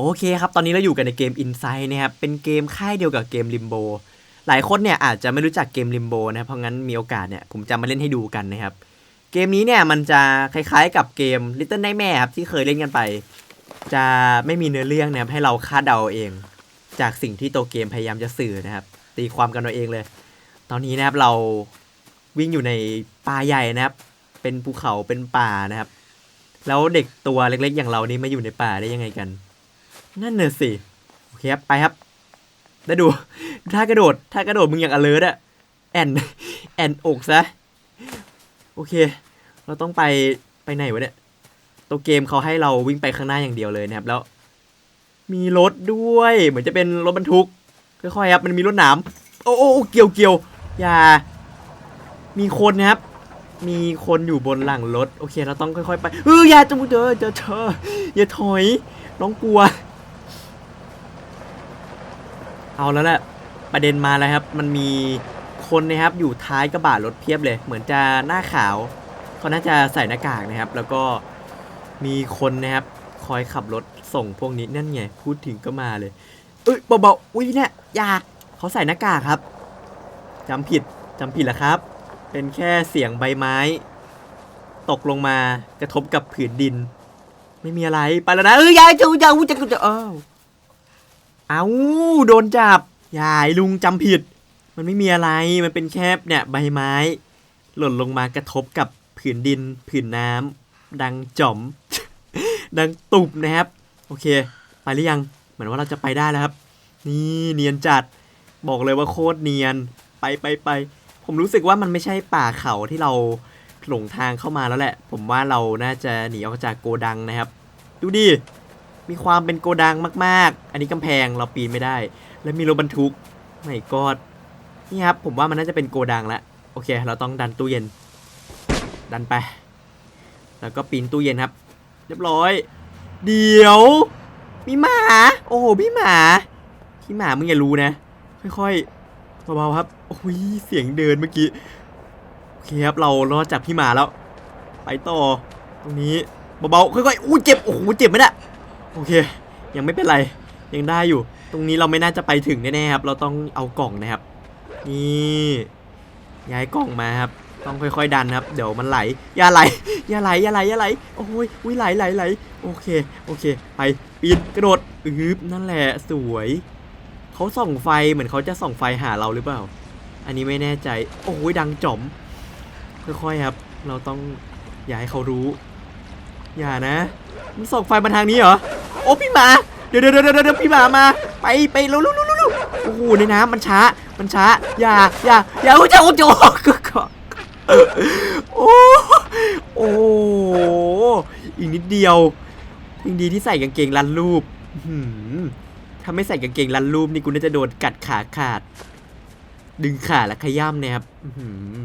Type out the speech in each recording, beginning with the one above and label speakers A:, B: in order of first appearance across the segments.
A: โอเคครับ ตอนนี้เราอยู่กันในเกม Inside นะครับ เป็นเกมค่ายเดียวกับเกม Limbo หลายคนเนี่ยอาจจะไม่รู้จักเกม Limbo นะครับเพราะงั้นมีโอกาสเนี่ยผมจะมาเล่นให้ดูกันนะครับ เกมนี้เนี่ยมันจะคล้ายๆกับเกม Little Nightmare ครับที่เคยเล่นกันไป จะไม่มีเนื้อเรื่องนะครับให้เราคาดเดาเอาเอง จากสิ่งที่ตัวเกมพยายามจะสื่อนะครับ ตีความกันเอาเองเลย ตอนนี้นะครับเราวิ่งอยู่ในป่าใหญ่นะครับ เป็นภูเขาเป็นป่านะครับ แล้วเด็กตัวเล็กๆ อย่างเรานี่มาอยู่ในป่าได้ยังไงกัน นั่นเนอะสิ โอเคครับ ไปครับ ได้ดู ถ้ากระโดด ถ้ากระโดดมึงอย่าง alert อะแอน แอนอกซะ โอเค เราต้องไป ไปไหนวะเนี่ย ตัวเกมเขาให้เราวิ่งไปข้างหน้าอย่างเดียวเลยนะครับ แล้ว มีรถด้วย เหมือนจะเป็นรถบรรทุก ค่อยๆครับ มันมีรถหนามโอ้โอ้เกี่ยวเกี่ยวอย่า มีคนนะครับ มีคนอยู่บนหลังรถ โอเค เราต้องค่อยๆไป เอออย่าจงเจอเจอเธออย่าถอย น้องกลัว เอาแล้วแหละประเด็นมาแล้วครับ มันมีคนนะครับอยู่ท้ายกระบะรถเพียบเลย เหมือนจะหน้าขาวเขาน่าจะใส่หน้ากากนะครับ แล้วก็มีคนนะครับ คอยขับรถส่งพวกนี้นั่นไงพูดถึงก็มาเลย เอ้ยเบาๆอุ้ยเนี่ยอย่าเขาใส่หน้ากากครับจำผิดจำผิดแล้วครับ เป็นแค่เสียงใบไม้ ตกลงมากระทบกับผืนดิน ไม่มีอะไรไปแล้วนะเอ้ยยายจูจะอู้จะจะเอ้า เอาโดนจับยายลุงจำผิด มันไม่มีอะไรมันเป็นแค่เนี่ยใบไม้ หล่นลงมากระทบกับผืนดิน ผืนน้ำดังจ่อม ดังตุบนะครับ โอเค ไปหรือยัง เหมือนว่าเราจะไปได้แล้วครับ นี่เนียนจัด บอกเลยว่าโคตรเนียน ไปไปไปผมรู้สึกว่ามันไม่ใช่ป่าเขาที่เราหลงทางเข้ามาแล้วแหละ ผมว่าเราน่าจะหนีออกจากโกดังนะครับ ดูดิ มีความเป็นโกดังมากๆ อันนี้กำแพงเราปีนไม่ได้ แล้วมีรถบรรทุกไม่กอดนี่ครับผมว่ามันน่าจะเป็นโกดังแล้วโอเค เราต้องดันตู้เย็น ดันไป แล้วก็ปีนตู้เย็นครับ เรียบร้อย เดี๋ยว มีหมา โอ้โหพี่หมาพี่หมามึงอย่ารู้นะ ค่อยๆเบาๆครับโอ้ยเสียงเดินเมื่อกี้โอเคครับเรารอดจากพี่หมาแล้ว ไปต่อตรงนี้เบาๆค่อยๆอู้เจ็บโอ้โหเจ็บไหมเนี่ย โอเค ยังไม่เป็นไร ยังได้อยู่ ตรงนี้เราไม่น่าจะไปถึงแน่ๆครับ เราต้องเอากล่องนะครับ นี่ย้ายกล่องมาครับ ต้องค่อยๆดันครับ เดี๋ยวมันไหล อย่าไหล อย่าไหล อย่าไหล อย่าไหล โอ้ยอุ้ยไหลไหลไหล โอเค โอเค ไปปีนกระโดดอึบนั่นแหละ สวย เขาส่องไฟ เหมือนเขาจะส่องไฟหาเราหรือเปล่า อันนี้ไม่แน่ใจ โอ้ยดังจ๋อม ค่อยๆครับ เราต้องอย่าให้เขารู้ อย่านะ มันส่องไฟมาทางนี้เหรอ โอ้พี่หมาเดี๋ยวเดี๋ยวเดี๋ยวเดี๋ยวพี่หมามา ไปไปเร็วเร็วเร็วเร็วโอ้โหในน้ำมันช้า มันช้า อย่าอย่าอย่าโอ้โหโอ้โหโอ้โอ้อีกนิดเดียวยังดีที่ใส่กางเกงรันรูปหือถ้าไม่ใส่กางเกงรันรูปนี่กูน่าจะโดนกัดขาขาด ดึงขาและขย้ำเนี่ยครับหือ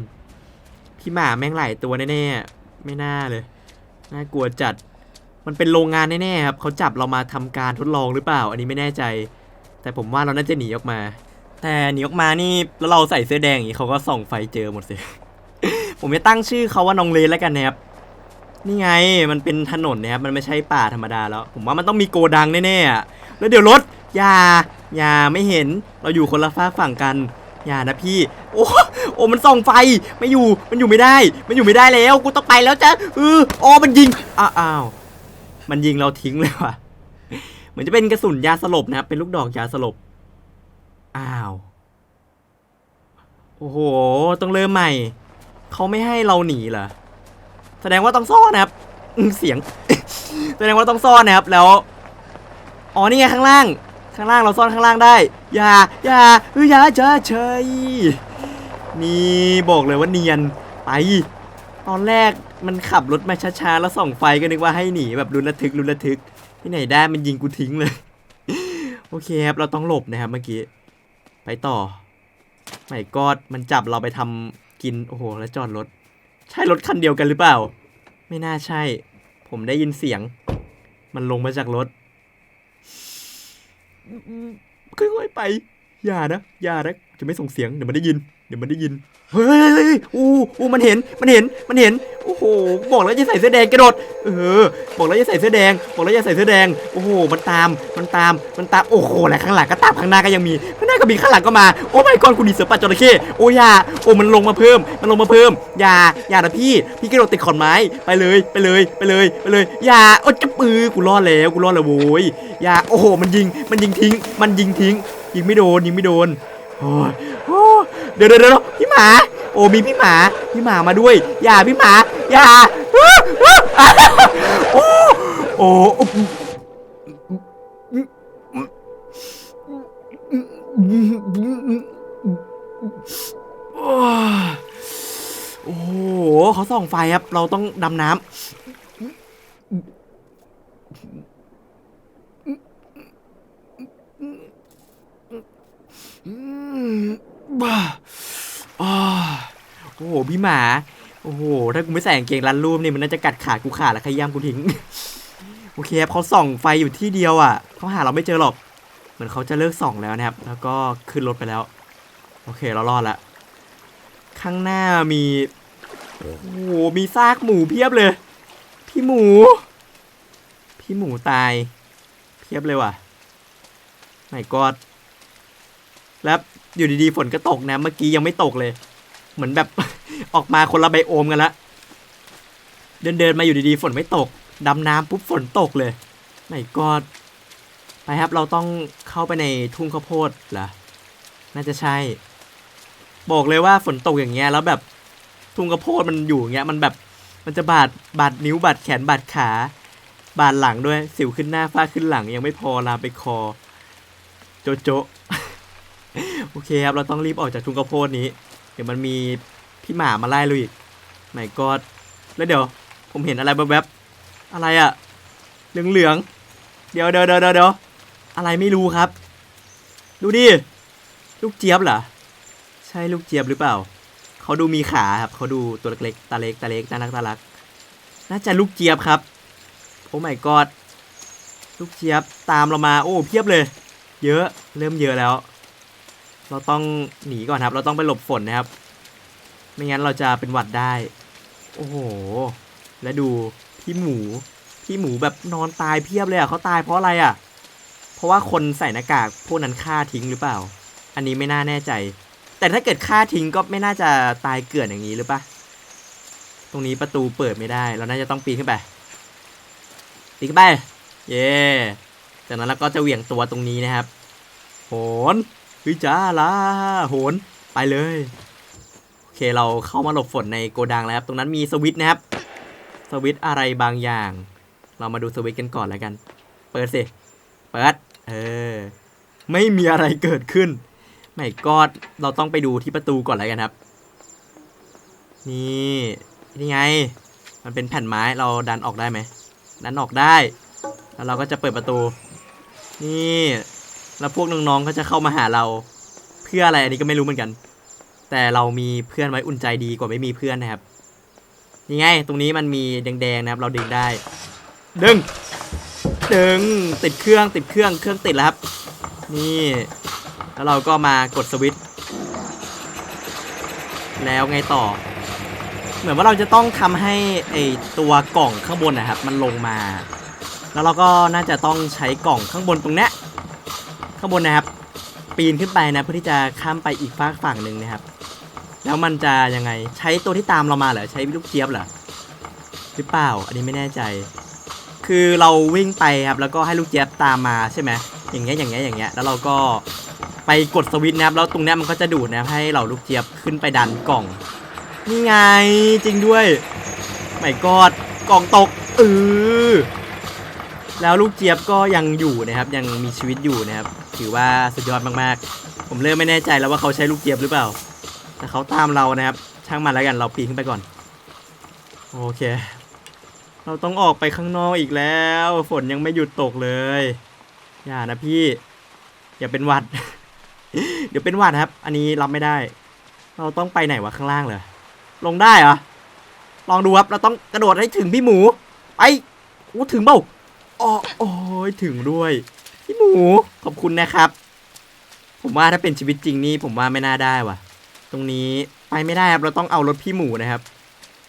A: พี่หมาแม่งหลายตัวแน่ๆ ไม่น่าเลย น่ากลัวจัด มันเป็นโรงงานแน่ๆครับเขาจับเรามาทำการทดลองหรือเปล่า อันนี้ไม่แน่ใจ แต่ผมว่าเราน่าจะหนีออกมา แต่หนีออกมานี่แล้วเราใส่เสื้อแดงอย่างนี้เขาก็ส่องไฟเจอหมดสิผมจะตั้งชื่อเขาว่าน้องเลนแล้วกันนะครับนี่ไงมันเป็นถนนนะครับมันไม่ใช่ป่าธรรมดาแล้ว ผมว่ามันต้องมีโกดังแน่ๆอะแล้วเดี๋ยวรถอย่าอย่าไม่เห็นเราอยู่คนละฝากฝั่งกันอย่านะพี่ โอ้โอ้มันส่องไฟไม่อยู่มันอยู่ไม่ได้ มันอยู่ไม่ได้แล้ว กูต้องไปแล้วจ้ะเอออ๋อมันยิงอ้าวอ้าว มันยิงเราทิ้งเลยว่ะ เหมือนจะเป็นกระสุนยาสลบนะครับเป็นลูกดอกยาสลบ อ้าว โอ้โห ต้องเริ่มใหม่ เขาไม่ให้เราหนีเหรอ แสดงว่าต้องซ่อนนะครับเสียง แสดงว่าต้องซ่อนนะครับ แล้ว อ๋อ นี่ไงข้างล่าง ข้างล่างเราซ่อนข้างล่างได้ อย่า อย่าเอออย่าจะเฉยนี่บอกเลยว่าเนียน ไป ตอนแรก มันขับรถมาช้าๆ แล้วส่องไฟก็นึกว่าให้หนีแบบรุนระทึกรุนระทึก ที่ไหนได้มันยิงกูทิ้งเลย โอเคครับเราต้องหลบนะครับเมื่อกี้ ไปต่อไม่กอดมันจับเราไปทำกิน โอ้โห แล้วจอดรถ ใช่รถคันเดียวกันหรือเปล่า ไม่น่าใช่ ผมได้ยินเสียง มันลงมาจากรถค่อยๆไป อย่านะ อย่านะ จะไม่ส่งเสียง เดี๋ยวมันได้ยิน เดี๋ยวมันได้ยิน เฮ้ยอู้อู้มันเห็น มันเห็น มันเห็น อ้โหบอกแล้วจะใส่เสื้อแดงกระโดดเออบอกแล้วจะใส่เสื้อแดงบอกแล้วจะใส่เสื้อแดงโอ้โหมันตามมันตามมันตามโอ้โหและข้างหลังก็ตามข้างหน้าก็ยังมีข้างหน้าก็มีข้างหลังก็มาโอ้ไม่ก่อนคุณดีเสือป่าจระเข้โอ้ยาโอ้มันลงมาเพิ่ม มันลงมาเพิ่มอย่าอย่านะพี่ พี่กระโดดติดขอนไม้ไปเลยไปเลยไปเลยไปเลยอย่าโอ้จะปือกูรอดแล้วกูรอดแล้วโว้ยอย่าโอ้โหมันยิงมันยิงทิ้ง มันยิงทิ้งยิงไม่โดนยิงไม่โดนโอ้ยโอ้ยเดี๋ยวเดี๋ยวเดี๋ยวพี่หมา โอ้มีพี่หมาพี่หมามาด้วย อย่าพี่หมาอย่าโอ้โอ้โอ้โหเขาส่องไฟครับ เราต้องดำน้ำบ้า โอ้โหพี่หมา โอ้โห ถ้ากูไม่ใส่กางเกงรัดรูปนี่มันน่าจะกัดขากูขาดแล้วขย้ำกูทิ้ง โอเคครับเขาส่องไฟอยู่ที่เดียวอะ เขาหาเราไม่เจอหรอก เหมือนเขาจะเลิกส่องแล้วนะครับ แล้วก็ขึ้นรถไปแล้ว โอเคเรารอดละ ข้างหน้ามี โอ้โห มีซากหมูเพียบเลย พี่หมู พี่หมูตาย เพียบเลยว่ะ ไม่กอดแล้ว อยู่ดีๆฝนก็ตกนะเมื่อกี้ยังไม่ตกเลย เหมือนแบบ ออกมาคนละไบโอมกันละเดินเดินๆมาอยู่ดีๆฝนไม่ตก ดำน้ำปุ๊บฝนตกเลยไหนกอดไปครับเราต้องเข้าไปในทุ่งข้าวโพดเหรอน่าจะใช่ บอกเลยว่าฝนตกอย่างเงี้ยแล้วแบบทุ่งข้าวโพดมันอยู่อย่างเงี้ยมันแบบมันจะบาดบาดนิ้วบาดแขนบาดขา บาดหลังด้วยสิวขึ้นหน้าฝ้าขึ้นหลังยังไม่พอลามไปคอ โจโจะ โอเคครับ เราต้องรีบออกจากทุ่งข้าวโพดนี้ เดี๋ยวมันมีพี่หมามาไล่เราอีกไหนกอดแล้วเดี๋ยว ผมเห็นอะไรแวบๆอะไรอะเหลืองๆเดี๋ยวเดี๋ยวเดี๋ยวเดี๋ยวอะไรไม่รู้ครับ ดูดิ ลูกเจี๊ยบเหรอ ใช่ลูกเจี๊ยบหรือเปล่า เขาดูมีขาครับ เขาดูตัวเล็กๆ ตาเล็ก ตาเล็ก น่ารักน่ารัก น่าจะลูกเจี๊ยบครับ โอ้ my god ลูกเจี๊ยบตามเรามา โอ้ เพียบเลย เยอะ เริ่มเยอะแล้ว เราต้องหนีก่อนครับ เราต้องไปหลบฝนนะครับ ไม่งั้นเราจะเป็นหวัดได้ โอ้โห และดูพี่หมู พี่หมูแบบนอนตายเพียบเลยอะเขาตายเพราะอะไรอะ เพราะว่าคนใส่หน้ากากพวกนั้นฆ่าทิ้งหรือเปล่า อันนี้ไม่น่าแน่ใจ แต่ถ้าเกิดฆ่าทิ้งก็ไม่น่าจะตายเกลื่อนอย่างนี้หรือปะตรงนี้ประตูเปิดไม่ได้ เราน่าจะต้องปีนขึ้นไป ปีนขึ้นไป เย่จากนั้นเราก็จะเหวี่ยงตัวตรงนี้นะครับ โหน วิจ้าละโหนไปเลย โอเคเราเข้ามาหลบฝนในโกดังแล้วครับตรงนั้นมีสวิตช์นะครับ สวิตช์อะไรบางอย่าง เรามาดูสวิตช์กันก่อนแล้วกัน เปิดสิ เปิด เออ ไม่มีอะไรเกิดขึ้น ไม่กอดเราต้องไปดูที่ประตูก่อนแล้วกันครับ นี่นี่ไง มันเป็นแผ่นไม้เราดันออกได้ไหมดันออกได้ แล้วเราก็จะเปิดประตู นี่ แล้วพวกน้องๆก็จะเข้ามาหาเราเพื่ออะไรอันนี้ก็ไม่รู้เหมือนกัน แต่เรามีเพื่อนไว้อุ่นใจดีกว่าไม่มีเพื่อนนะครับนี่ไง ตรงนี้มันมีแดงๆนะครับ เราดึงได้ ดึง ดึง ติดเครื่อง ติดเครื่อง เครื่องติดแล้วครับ นี่ แล้วเราก็มากดสวิตช์ แล้วไงต่อ เหมือนว่าเราจะต้องทำให้ไอตัวกล่องข้างบนนะครับ มันลงมา แล้วเราก็น่าจะต้องใช้กล่องข้างบนตรงเนี้ย ข้างบนนะครับ ปีนขึ้นไปนะเพื่อที่จะข้ามไปอีกฝากฝั่งหนึ่งนะครับ แล้วมันจะยังไงใช้ตัวที่ตามเรามาเหรอใช้ลูกเจี๊ยบเหรอหรือเปล่า อันนี้ไม่แน่ใจ คือเราวิ่งไปครับแล้วก็ให้ลูกเจี๊ยบตามมาใช่ไหมอย่างเงี้ยอย่างเงี้ยอย่างเงี้ยแล้วเราก็ไปกดสวิตช์นะครับแล้วตรงเนี้ยมันก็จะดูดนะครับให้เราลูกเจี๊ยบขึ้นไปดันกล่องนี่ไงจริงด้วยไม่กอดกล่องตกเออ แล้วลูกเจี๊ยบก็ยังอยู่นะครับ ยังมีชีวิตอยู่นะครับ ถือว่าสุดยอดมากๆ ผมเริ่มไม่แน่ใจแล้วว่าเขาใช้ลูกเจี๊ยบหรือเปล่า แต่เขาตามเรานะครับ ช่างมันแล้วกันเราปีนขึ้นไปก่อน โอเค เราต้องออกไปข้างนอกอีกแล้ว ฝนยังไม่หยุดตกเลย อย่านะพี่ อย่าเป็นหวัด เดี๋ยวเป็นหวัดครับ อันนี้รับไม่ได้ เราต้องไปไหนวะข้างล่างเลยลงได้เหรอลองดูครับ เราต้องกระโดดให้ถึงพี่หมู ไปโอ้ถึงเปล่า อ๋อโอ้ยถึงด้วย พี่หมูขอบคุณนะครับ ผมว่าถ้าเป็นชีวิตจริงนี่ผมว่าไม่น่าได้ว่ะ ตรงนี้ไปไม่ได้ครับเราต้องเอารถพี่หมูนะครับ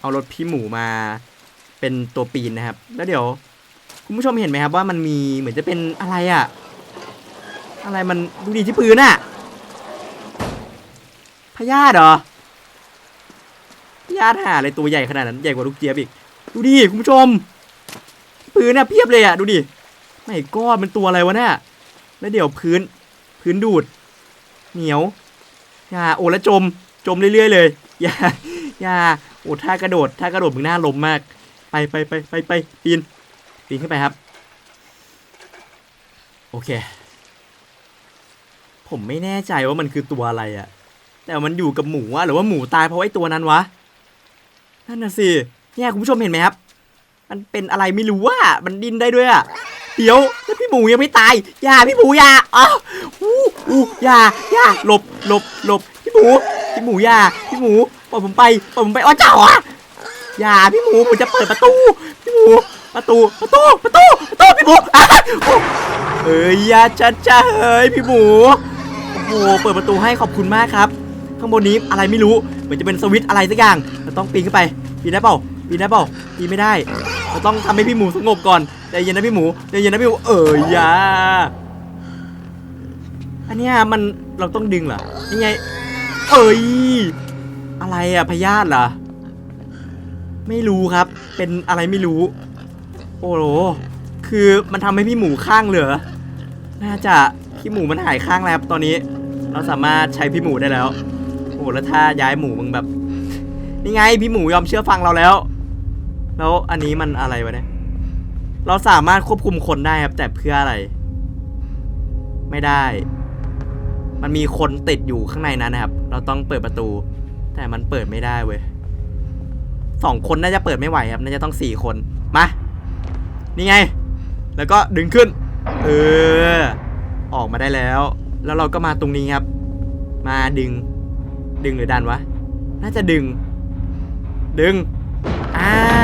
A: เอารถพี่หมูมาเป็นตัวปีนนะครับ แล้วเดี๋ยว คุณผู้ชมเห็นไหมครับว่ามันมีเหมือนจะเป็นอะไรอะอะไรมันดูดีที่พื้นอะพยาธิเหรอพยาธิหาอะไรตัวใหญ่ขนาดนั้นใหญ่กว่าลูกเจี๊ยบอีก ดูดิคุณผู้ชม พื้นน่ะเพียบเลยอะดูดิไม่ก้อนมันตัวอะไรวะเนี่ยแล้วเดี๋ยวพื้นพื้นดูด เหนียวอย่าโอ้แล้วจมจมเรื่อยๆเลยอย่าอย่าโอ้ท่ากระโดดท่ากระโดดมึงหน้าลมมาก ไปไปไปไปไปปีนปีนขึ้นไปครับ โอเค ผมไม่แน่ใจว่ามันคือตัวอะไรอะแต่มันอยู่กับหมูอะหรือว่าหมูตายเพราะไอ้ตัวนั้นวะนั่นน่ะสิเนี่ยคุณผู้ชมเห็นไหมครับ มันเป็นอะไรไม่รู้ว่ามันดิ้นได้ด้วยอะเดี๋ยวแล้วพี่หมูยังไม่ตายอย่าพี่หมูอย่าอ้าวอู้อู้อย่าอย่าหลบหลบหลบพี่หมูพี่หมูอย่าพี่หมูปล่อยผมไปปล่อยผมไปอ้อเจ้าอะอย่าพี่หมูผมจะเปิดประตู พี่หมูประตูประตูประตูประตูพี่หมูเอ้ยอย่าจ้าจ้าเฮ้ยพี่หมูโอ้โหเปิดประตูให้ขอบคุณมากครับ ข้างบนนี้อะไรไม่รู้เหมือนจะเป็นสวิตช์อะไรสักอย่างเราต้องปีนขึ้นไปปีนได้เปล่า ปีนได้เปล่าปีนไม่ได้เราต้องทำให้พี่หมูสงบก่อนใจเย็นนะพี่หมูใจเย็นนะพี่หมูเอ้ยอยาอันเนี้ยมันเราต้องดึงเหรอนี่ไง เอ้ยอะไรอะพยาธิเหรอไม่รู้ครับ เป็นอะไรไม่รู้ โอ้โหคือมันทำให้พี่หมูข้างเหลือ น่าจะพี่หมูมันหายข้างแล้วตอนนี้ เราสามารถใช้พี่หมูได้แล้ว โอ้แล้วถ้าย้ายหมูมึงแบบ นี่ไงพี่หมูยอมเชื่อฟังเราแล้ว แล้วอันนี้มันอะไรวะเนี่ย เราสามารถควบคุมคนได้ครับ แต่เพื่ออะไร ไม่ได้ มันมีคนติดอยู่ข้างในนั้นนะครับ เราต้องเปิดประตู แต่มันเปิดไม่ได้เว้ยสองคนน่าจะเปิดไม่ไหวครับ น่าจะต้องสี่คน มา นี่ไง แล้วก็ดึงขึ้น เออ ออกมาได้แล้ว แล้วเราก็มาตรงนี้ครับ มาดึง ดึงหรือดันวะ น่าจะดึง ดึง อ่า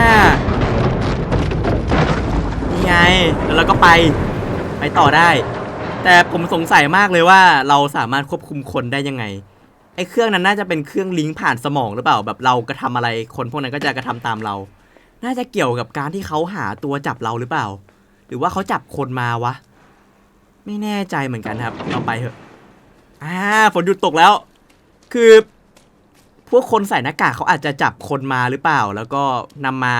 A: ไง แล้วเราก็ไปไปต่อได้ แต่ผมสงสัยมากเลยว่าเราสามารถควบคุมคนได้ยังไงไอ้เครื่องนั้นน่าจะเป็นเครื่องลิงก์ผ่านสมองหรือเปล่า แบบเรากระทำอะไรคนพวกนั้นก็จะกระทำตามเรา น่าจะเกี่ยวกับการที่เขาหาตัวจับเราหรือเปล่า หรือว่าเขาจับคนมาวะ ไม่แน่ใจเหมือนกันครับเราไปเถอะอ่าฝนหยุดตกแล้ว คือ พวกคนใส่หน้ากากเขาอาจจะจับคนมาหรือเปล่า แล้วก็นำมา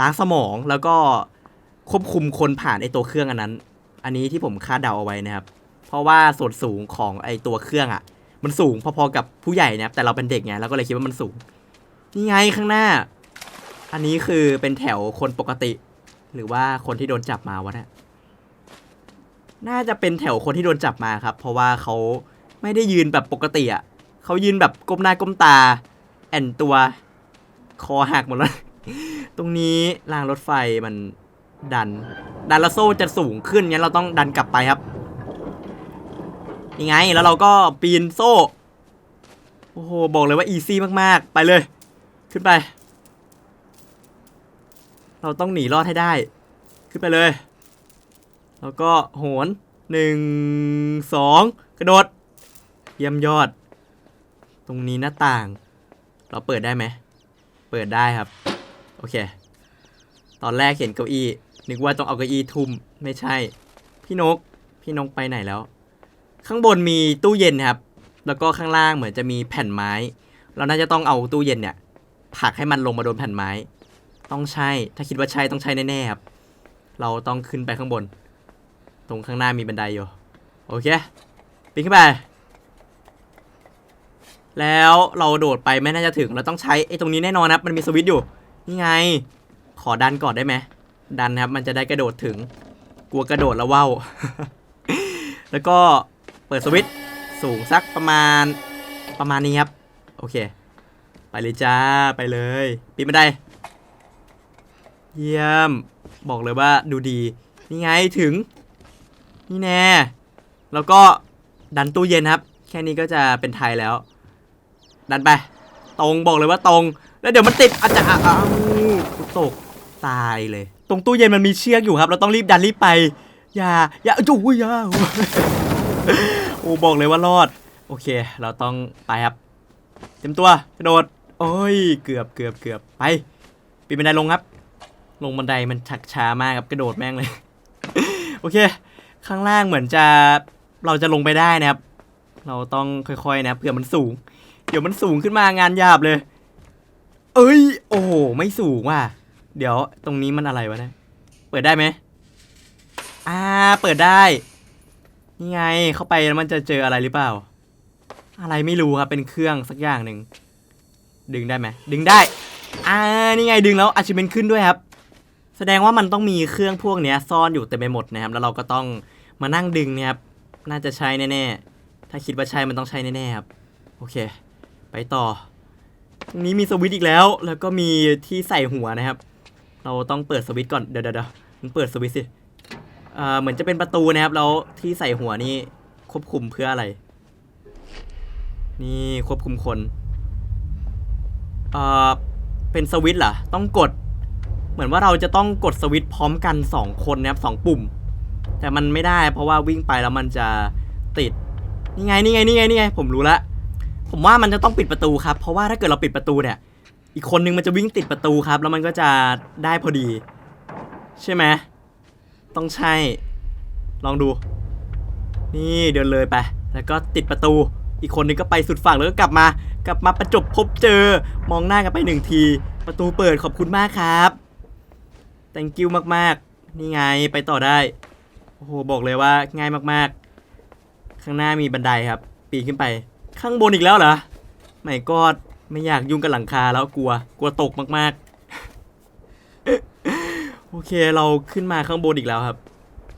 A: ล้างสมองแล้วก็ ควบคุมคนผ่านไอตัวเครื่องอันนั้น อันนี้ที่ผมคาดเดาเอาไว้นะครับ เพราะว่าส่วนสูงของไอตัวเครื่องอะ่ะ มันสูงพอๆกับผู้ใหญ่นะครับแต่เราเป็นเด็กไงเราก็เลยคิดว่ามันสูง นี่ไงข้างหน้า อันนี้คือเป็นแถวคนปกติ หรือว่าคนที่โดนจับมาวะเนี่ยน่าจะเป็นแถวคนที่โดนจับมาครับ เพราะว่าเขาไม่ได้ยืนแบบปกติอะเขายืนแบบก้มหน้าก้มตา แอนตัว คอหักหมดแล้ว ตรงนี้รางรถไฟมัน ดัน ดันแล้วโซ่จะสูงขึ้นงั้นเราต้องดันกลับไปครับยังไงแล้วเราก็ปีนโซ่ โอ้โห บอกเลยว่าอีซี่มาก ๆ ไปเลย ขึ้นไป เราต้องหนีรอดให้ได้ ขึ้นไปเลย แล้วก็โหนหนึ่งสองกระโดด เยี่ยมยอด ตรงนี้หน้าต่าง เราเปิดได้ไหม เปิดได้ครับ โอเค ตอนแรกเห็นเก้าอี้ นึกว่าต้องเอาเก้าอี้ทุ่มไม่ใช่ พี่นก พี่นกไปไหนแล้ว ข้างบนมีตู้เย็นครับ แล้วก็ข้างล่างเหมือนจะมีแผ่นไม้ เราน่าจะต้องเอาตู้เย็นเนี่ยผลักให้มันลงมาโดนแผ่นไม้ ต้องใช่ ถ้าคิดว่าใช่ต้องใช่แน่ๆครับ เราต้องขึ้นไปข้างบน ตรงข้างหน้ามีบันไดอยู่ โอเคปีนขึ้นไป แล้วเราโดดไปไม่น่าจะถึง เราต้องใช้ไอ้ตรงนี้แน่นอนครับ มันมีสวิตช์อยู่ นี่ไง ขอดันก่อนได้ไหม ดันนะครับ มันจะได้กระโดดถึง กลัวกระโดดแล้วว่าวแล้วก็เปิดสวิตช์สูงสักประมาณประมาณนี้ครับ โอเค ไปเลยจ้าไปเลยปีนบันได้ เยี่ยม บอกเลยว่าดูดี นี่ไงถึง นี่แน่ แล้วก็ดันตู้เย็นครับ แค่นี้ก็จะเป็นไทยแล้ว ดันไป ตรงบอกเลยว่าตรง แล้วเดี๋ยวมันติดอาจจะอ้าวตกตายเลย ตรงตู้เย็นมันมีเชือกอยู่ครับ เราต้องรีบดันรีบไป อย่า อย่าจู้ยอย่าโอ้บอกเลยว่ารอด โอเค เราต้องไปครับเต็มตัวกระโดด โอ้ย เกือบเกือบเกือบไปปีนบันไดลงครับ ลงบันไดมันชักช้ามากครับ กระโดดแม่งเลย โอเค ข้างล่างเหมือนจะเราจะลงไปได้นะครับ เราต้องค่อยๆนะเผื่อมันสูง เดี๋ยวมันสูงขึ้นมางานหยาบเลย เอ้ย โอ้โห ไม่สูงว่ะ เดี๋ยวตรงนี้มันอะไรวะเนี่ย เปิดได้ไหมอ่า เปิดได้ นี่ไง เข้าไปแล้วมันจะเจออะไรหรือเปล่า อะไรไม่รู้ครับ เป็นเครื่องสักอย่างหนึ่ง ดึงได้ไหม ดึงได้ อ่า นี่ไงดึงแล้วอาชิเมนขึ้นด้วยครับ แสดงว่ามันต้องมีเครื่องพวกเนี้ยซ่อนอยู่เต็มไปหมดนะครับ แล้วเราก็ต้องมานั่งดึงเนี่ยครับ น่าจะใช้แน่ๆ ถ้าคิดว่าใช่มันต้องใช้แน่ๆครับ โอเค ไปต่อ ตรงนี้มีสวิตช์อีกแล้ว แล้วก็มีที่ใส่หัวนะครับ เราต้องเปิดสวิตช์ก่อน เดี๋ยวเดี๋ยวเดี๋ยวมันเปิดสวิตช์สิเอ่อเหมือนจะเป็นประตูนะครับ แล้วที่ใส่หัวนี่ควบคุมเพื่ออะไร นี่ควบคุมคนเอ่อเป็นสวิตช์เหรอ ต้องกด เหมือนว่าเราจะต้องกดสวิตช์พร้อมกัน 2 คนนะครับสองปุ่ม แต่มันไม่ได้เพราะว่าวิ่งไปแล้วมันจะติด นี่ไง นี่ไง นี่ไง นี่ไง ผมรู้ละ ผมว่ามันจะต้องปิดประตูครับ เพราะว่าถ้าเกิดเราปิดประตูเนี่ย อีกคนนึงมันจะวิ่งติดประตูครับ แล้วมันก็จะได้พอดี ใช่ไหมต้องใช่ ลองดู นี่เดินเลยไป แล้วก็ติดประตู อีกคนนึงก็ไปสุดฝั่งแล้วก็กลับมา กลับมาประจบพบเจอ มองหน้ากันไปหนึ่งที ประตูเปิดขอบคุณมากครับ thank you มากๆ นี่ไงไปต่อได้ โอ้โห บอกเลยว่าง่ายมากๆ ข้างหน้ามีบันไดครับ ปีนขึ้นไป ข้างบนอีกแล้วเหรอไม่กอด ไม่อยากยุ่งกับหลังคาแล้วกลัว กลัวตกมากๆ โอเคเราขึ้นมาข้างบนอีกแล้วครับ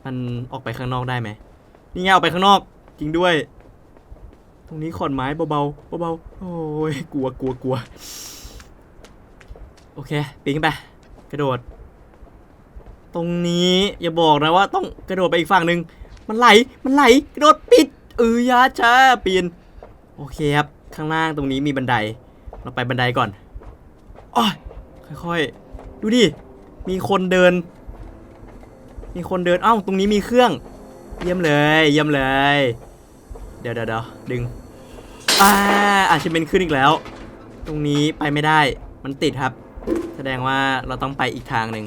A: มันออกไปข้างนอกได้ไหมนี่ไงออกไปข้างนอกจริงด้วย ตรงนี้ขอนไม้เบาๆเบาๆโอ้ยกลัวกลัวกลัวโอเคปีนไปกระโดด ตรงนี้อย่าบอกนะว่าต้องกระโดดไปอีกฝั่งหนึ่งมันไหลมันไหลกระโดดปิดเออยาชาปีนโอเคครับข้างล่างตรงนี้มีบันได เราไปบันไดก่อนอ้อยค่อยๆ ดูดิ มีคนเดิน มีคนเดิน เอ้า ตรงนี้มีเครื่อง เยี่ยมเลย เยี่ยมเลย เดี๋ยวเดี๋ยวเดี๋ยวดึงอ่าอาชิเมนขึ้นอีกแล้ว ตรงนี้ไปไม่ได้ มันติดครับ แสดงว่าเราต้องไปอีกทางหนึ่ง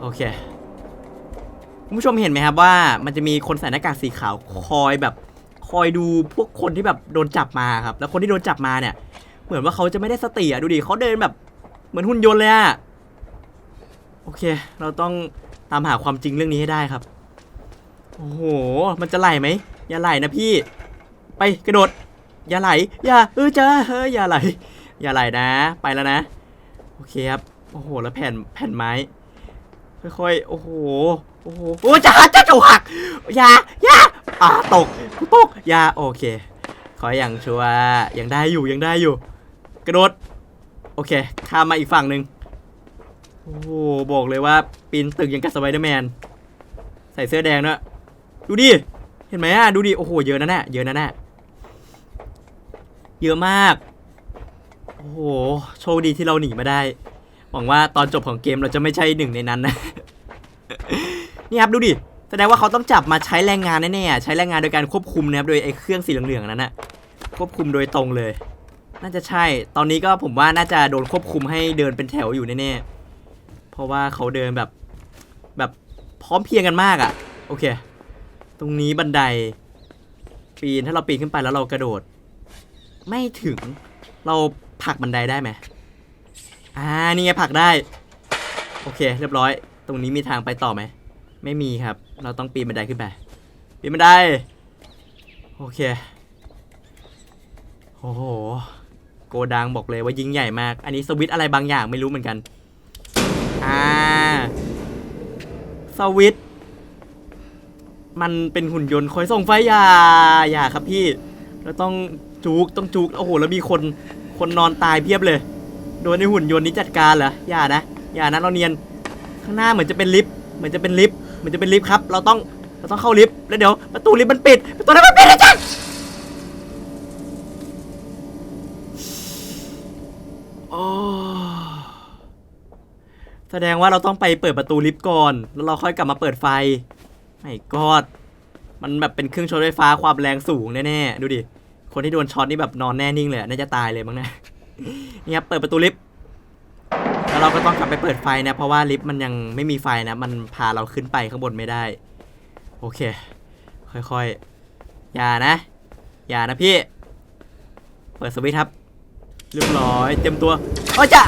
A: โอเค คุณผู้ชมเห็นไหมครับว่า มันจะมีคนใส่หน้ากากสีขาวคอยแบบ คอยดูพวกคนที่แบบโดนจับมาครับ แล้วคนที่โดนจับมาเนี่ย เหมือนว่าเขาจะไม่ได้สติอะดูดิเขาเดินแบบ เหมือนหุ่นยนต์เลยอะโอเค เราต้องตามหาความจริงเรื่องนี้ให้ได้ครับ โอ้โห มันจะไหลไหม อย่าไหลนะพี่ ไปกระโดด อย่าไหล อย่า เออจ้าเฮ้ยอย่าไหล อย่าไหลนะ ไปแล้วนะ โอเคครับ โอ้โห แล้วแผ่น แผ่นไม้ ค่อยๆ โอ้โห โอ้โห โอ้จะหักจะจะหัก อย่า อย่า อ่าตก ตก อย่า โอเค ขออย่างชัวร์ยังได้อยู่ ยังได้อยู่ กระโดด โอเค ข้ามมาอีกฝั่งหนึ่งโอ้โหบอกเลยว่าปีนตึกอย่างกับสไปเดอร์แมน ใส่เสื้อแดงด้วยดูดิ เห็นไหมอะ ดูดิ โอ้โห เยอะนะเนี่ยเยอะนะเนี่ยเยอะมาก โอ้โห โชคดีที่เราหนีมาได้ หวังว่าตอนจบของเกมเราจะไม่ใช่หนึ่งในนั้นนะ นี่ครับดูดิ แสดงว่าเขาต้องจับมาใช้แรงงานแน่ๆ ใช้แรงงานโดยการควบคุมนะครับ โดยไอ้เครื่องสีเหลืองๆนั้นนะควบคุมโดยตรงเลย น่าจะใช่ ตอนนี้ก็ผมว่าน่าจะโดนควบคุมให้เดินเป็นแถวอยู่แน่ๆ เพราะว่าเขาเดินแบบแบบพร้อมเพรียงกันมากอะ่ะ โอเค ตรงนี้บันได ปีนถ้าเราปีนขึ้นไปแล้วเรากระโดด ไม่ถึง เราผลักบันไดได้ไหมอ่า นี่ไงผลักได้ โอเค เรียบร้อย ตรงนี้มีทางไปต่อไหม ไม่มีครับ เราต้องปีนบันไดขึ้นไป ปีนบันได โอเค โอ้โห โกดังบอกเลยว่ายิ่งใหญ่มาก อันนี้สวิตอะไรบางอย่างไม่รู้เหมือนกัน อ่า สวิต มันเป็นหุ่นยนต์คอยส่งไฟอย่าอย่าครับพี่ เราต้องจุกต้องจุกโอ้โห แล้วมีคนคนนอนตายเพียบเลย โดนในหุ่นยนต์นี้จัดการเหรอ อย่านะ อย่านะเราเนียน ข้างหน้าเหมือนจะเป็นลิฟต์ เหมือนจะเป็นลิฟต์ เหมือนจะเป็นลิฟต์ครับ เราต้อง เราต้องเข้าลิฟต์ แล้วเดี๋ยวประตูลิฟต์มันปิด ประตูนั้นมันปิดนะจ๊ะ แสดงว่าเราต้องไปเปิดประตูลิฟต์ก่อน แล้วเราค่อยกลับมาเปิดไฟไม่กอด มันแบบเป็นเครื่องช็อตไฟฟ้าความแรงสูงแน่ๆ ดูดิ คนที่โดนช็อตนี่แบบนอนแน่นิ่งเลย น่าจะตายเลยมั้งนะนี่ครับเปิดประตูลิฟต์ แล้วเราก็ต้องกลับไปเปิดไฟนะ เพราะว่าลิฟต์มันยังไม่มีไฟนะ มันพาเราขึ้นไปข้างบนไม่ได้ โอเค ค่อยๆ อย่านะ อย่านะพี่ เปิดสวิตช์ครับ เรียบร้อย เต็มตัวโอ้ยจะ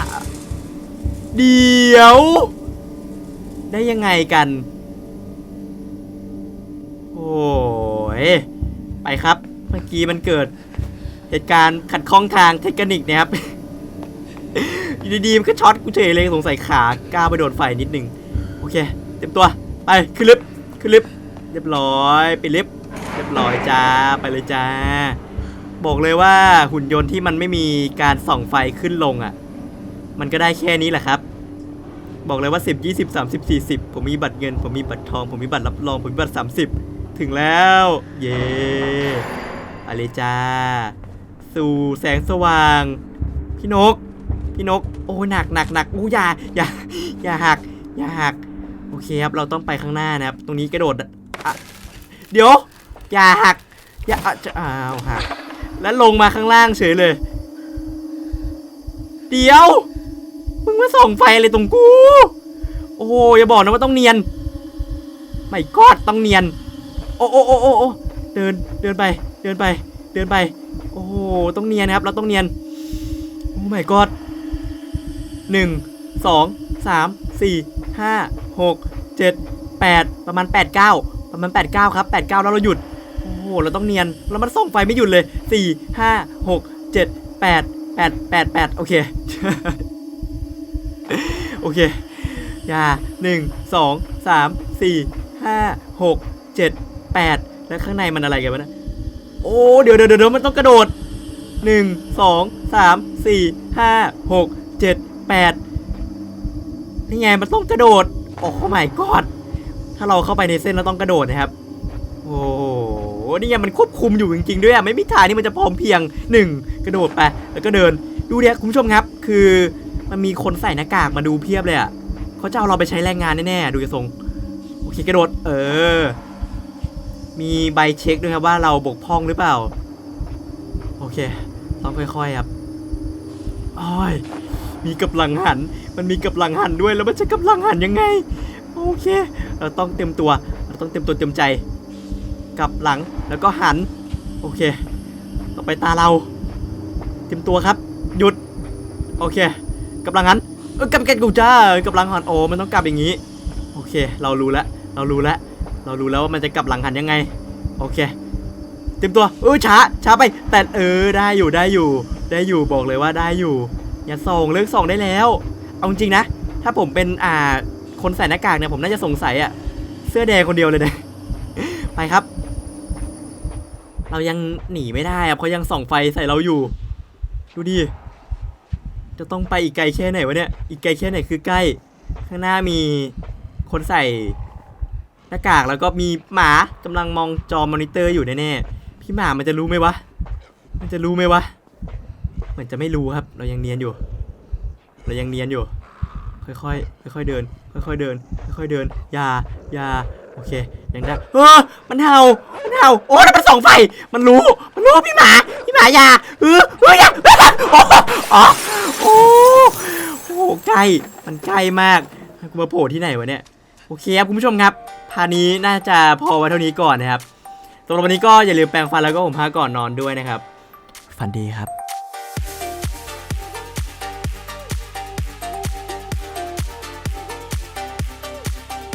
A: เดี๋ยว ได้ยังไงกัน โอ้ย ไปครับ เมื่อกี้มันเกิด เหตุการณ์ขัดข้องทางเทคนิคนะครับอยู่ดีๆมันก็ช็อตกูเฉยเลยสงสัยขากล้าไปโดนไฟนิดนึง โอเค เต็มตัว ไปขึ้นลิฟต์ขึ้นลิฟต์เรียบร้อยไปลิฟต์เรียบร้อยจ้าไปเลยจ้า บอกเลยว่าหุ่นยนต์ที่มันไม่มีการส่องไฟขึ้นลงอะ่ะ มันก็ได้แค่นี้แหละครับ บอกเลยว่า 10 20 30 40 ผมมีบัตรเงิน ผมมีบัตรทอง ผมมีบัตรรับรอง ผมมีบัตร 30 ถึงแล้ว เย้ไปเลยจ้า สู่แสงสว่าง พี่นก พี่นก โอ้ยหนักหนักหนักอู้อย่าอย่าอย่าหัก อย่าหัก โอเคครับ เราต้องไปข้างหน้านะครับ ตรงนี้กระโดดอะเดี๋ยว อย่าหัก อย่าอะจะอ้าวหัก แล้วลงมาข้างล่างเฉยเลย เดี๋ยว มึงมาส่องไฟอะไรตรงกู โอ้โหอย่าบอกนะว่าต้องเนียน ไม่กอดต้องเนียน โอ้โอ้โอ้โอ้เดินเดินไป เดินไป เดินไป โอ้โหต้องเนียนนะครับ เราต้องเนียน โอ้ my god หนึ่งสองสามสี่ห้าหกเจ็ดแปดประมาณแปดเก้าประมาณแปดเก้าครับแปดเก้าแล้วเราหยุด โอ้โหเราต้องเนียนแล้วมันส่องไฟไม่หยุดเลยสี่ห้าหกเจ็ดแปดแปดแปดแปดโอเค โอเค ยาหนึ่งสองสามสี่ห้าหกเจ็ดแปดแล้วข้างในมันอะไรกันวะนะโอ้เดี๋ยวเดี๋ยวเดี๋ยวมันต้องกระโดดหนึ่งสองสามสี่ห้าหกเจ็ดแปดนี่ไงมันต้องกระโดด โอ้ my god ถ้าเราเข้าไปในเส้นเราต้องกระโดดนะครับโอ้นี่ไงมันควบคุมอยู่จริงๆด้วยอะไม่มีทางที่มันจะพร้อมเพียงหนึ่งกระโดดไปแล้วก็เดินดูเนี่ยคุณผู้ชมครับ คือ มันมีคนใส่หน้ากากมาดูเพียบเลยอะเขาจะเอาเราไปใช้แรงงานแน่ๆดูจะทรงโอเคกระโดด เออ มีใบเช็คด้วยครับว่าเราบกพร่องหรือเปล่า โอเค ต้องค่อยๆครับอ้อยมีกำลังหัน มันมีกำลังหันด้วยแล้วมันจะกำลังหันยังไง โอเค เราต้องเต็มตัว เราต้องเต็มตัวเต็มใจกลับหลังแล้วก็หัน โอเค ต่อไปตาเรา เต็มตัวครับ หยุด โอเค กำลังหันเออกับกันกูจ้ากำลังหันโอ้มันต้องกลับอย่างนี้ โอเค เรารู้แล้วเรารู้แล้วเรารู้แล้วว่ามันจะกลับหลังหันยังไง โอเคเต็มตัวเออช้าช้าไป แต่เออได้อยู่ได้อยู่ ได้อยู่บอกเลยว่าได้อยู่ อย่าส่งเลิกส่งได้แล้ว เอาจริงนะ ถ้าผมเป็นอ่าคนใส่หน้ากากเนี่ยผมน่าจะสงสัยอะเสื้อแดงคนเดียวเลยนะไปครับ เรายังหนีไม่ได้อะเพรายังส่องไฟใส่เราอยู่ ดูดิ จะต้องไปอีกไกลแค่ไหนวะเนี่ย อีกไกลแค่ไหนคือใกล้ ข้างหน้ามีคนใส่หน้ากากแล้วก็มีหมากำลังมองจอมอนิเตอร์อยู่แน่ๆ พี่หมามันจะรู้ไหมวะ มันจะรู้ไหมวะ เหมือนจะไม่รู้ครับ เรายังเนียนอยู่ เรายังเนียนอยู่ ค่อยๆ ค่อยๆ เดิน ค่อยๆ เดิน ค่อยๆ เดิน อย่า อย่า โอเค ยังได้ เออ มันเห่า มันเห่า โอ้แล้วมันส่องไฟ มันรู้ มันรู้พี่หมา พี่หมาอย่า เออเอออย่าโอ้อ๋อ โอ้โอ้ใกล้มันใกล้มากกูมาโผล่ที่ไหนวะเนี่ยโอเคครับคุณผู้ชมครับพานี้น่าจะพอไว้เท่านี้ก่อนนะครับตรงวันนี้ก็อย่าลืมแปรงฟันแล้วก็ผมพาก่อนนอนด้วยนะครับ ฝันดีครับ